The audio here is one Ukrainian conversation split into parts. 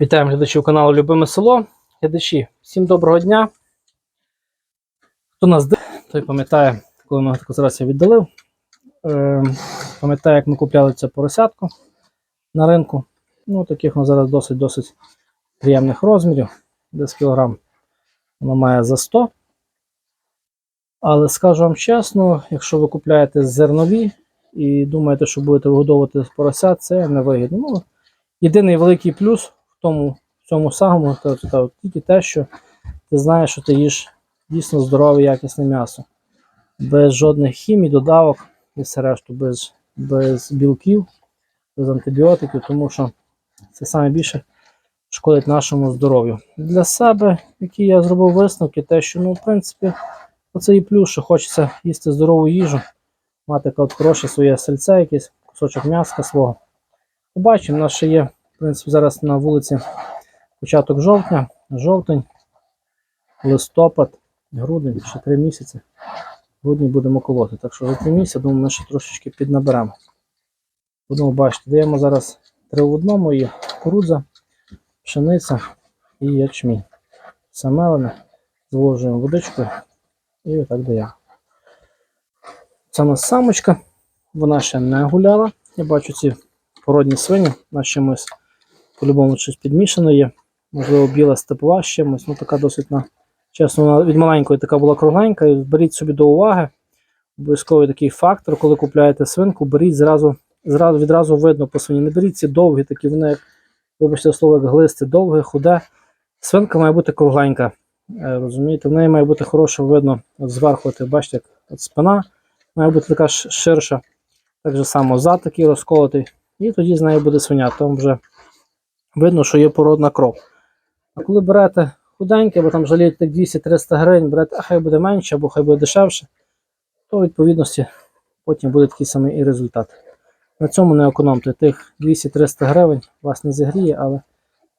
Вітаємо глядачів каналу Любиме село. Глядачі, всім доброго дня. Хто нас дивиться, той пам'ятає, коли ми таку зараз я віддалив. Е, пам'ятає, як ми купляли цю поросятку на ринку. Ну, таких воно зараз досить-досить приємних розмірів. Десь кілограм воно має за 100. Але скажу вам чесно, якщо ви купляєте зернові і думаєте, що будете вигодовувати поросят, це невигідно. Ну, єдиний великий плюс тому в цьому самому то, то, то, тільки те, що ти знаєш, що ти їш дійсно здорове, якісне м'ясо. Без жодних хімій, додавок і все решту, без, без білків, без антибіотиків, тому що це саме більше шкодить нашому здоров'ю. Для себе, які я зробив висновки, те, що ну, в принципі, оце і плюс, що хочеться їсти здорову їжу, мати хороше своє сельце, якесь кусочок м'яска свого. Побачимо, у нас ще є, в принципі, зараз на вулиці початок жовтня, жовтень, листопад, грудень, ще три місяці. Грудні будемо колоти. Так що за три місяці, думаю, ми ще трошечки піднаберемо. Будемо бачити, даємо зараз три в одному і кукурудза, пшениця і ячмінь. Все мелене, зволожуємо водичкою і отак даємо. Це у нас самочка, вона ще не гуляла. Я бачу ці породні свині, на чимось по-любому щось підмішано є. Можливо, біла степова з чимось, ну така досить на. Чесно, вона від маленької така була кругленька. Беріть собі до уваги. Обов'язковий такий фактор, коли купляєте свинку, беріть зразу, зразу відразу видно по свині. Не беріть ці довгі, такі вони, як, вибачте слово, як глисти, довге, худе. Свинка має бути кругленька. Е, Розумієте, в неї має бути хороше видно от зверху, от, бачите, як от спина має бути така ширша. Так же само зад такий розколотий. І тоді з нею буде свиня. Там вже видно, що є породна кров. А коли берете худеньке, або там жалієте 200-300 гривень, берете, а хай буде менше, або хай буде дешевше, то відповідності потім буде такий самий і результат. На цьому не економте. Тих 200-300 гривень вас не зігріє, але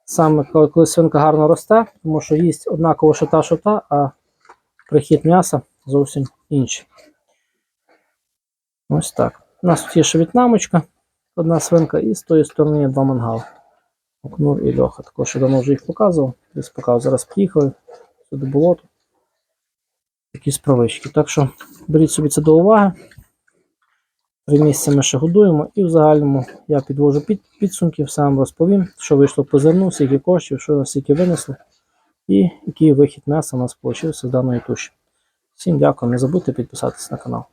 саме коли свинка гарно росте, тому що їсть однаково шота шота, а прихід м'яса зовсім інший. Ось так. У нас тут є ще в'єтнамочка, одна свинка, і з тої сторони є два мангали. Окнур і Льоха. Також я давно вже їх показував. Десь показав. Зараз приїхали сюди болото. Такі справички. Так що беріть собі це до уваги. Три місяці ми ще годуємо і в загальному я підвожу під, підсумки, вам розповім, що вийшло по зерну, скільки коштів, що скільки винесли, і який вихід м'яса у нас вийшов з даної туші. Всім дякую, не забудьте підписатися на канал.